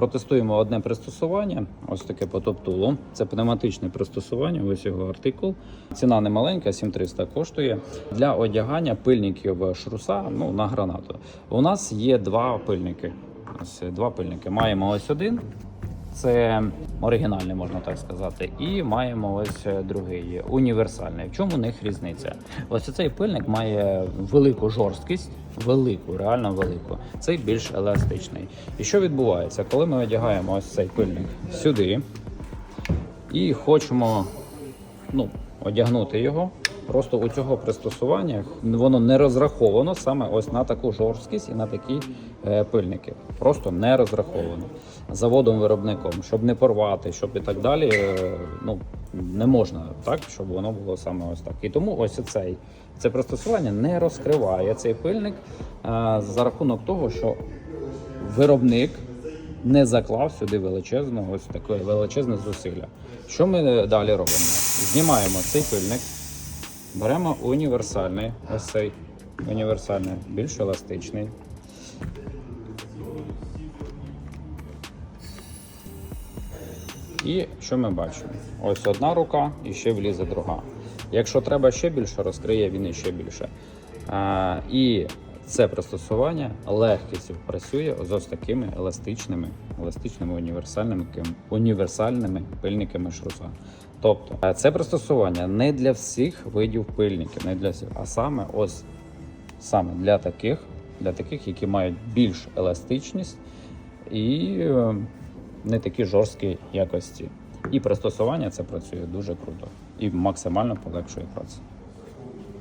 Протестуємо одне пристосування, ось таке потоптуло. Це пневматичне пристосування, ось його артикул. Ціна не маленька, 7300 коштує. Для одягання пильників шруса ну, на гранату. У нас є два пильники. Ось два пильники. Маємо ось один. Це оригінальний, можна так сказати, і маємо ось другий універсальний. В чому у них різниця? Ось цей пильник має велику жорсткість, велику, реально велику. Цей більш еластичний. І що відбувається, коли ми одягаємо ось цей пильник сюди і хочемо ну, одягнути його. Просто у цього пристосування воно не розраховано саме ось на таку жорсткість і на такі е, пильники. Просто не розраховано заводом-виробником, щоб не порвати, щоб і так далі. е, ну не можна так, щоб воно було саме ось так. І тому ось цей це пристосування не розкриває цей пильник е, за рахунок того, що виробник не заклав сюди величезного ось таке величезне зусилля. Що ми далі робимо? Знімаємо цей пильник, беремо універсальний, ось цей універсальний, більш еластичний. І що ми бачимо? Ось одна рука і ще влізе друга. Якщо треба ще більше, розкриє він іще більше. А, і це пристосування легкістю працює з ось такими еластичними, еластичними універсальними, універсальними пильниками шруса. Тобто е, це пристосування не для всіх видів пильників, не для всіх, а саме ось саме для таких, для таких, які мають більш еластичність і е, не такі жорсткі якості. І пристосування це працює дуже круто і максимально полегшує працю.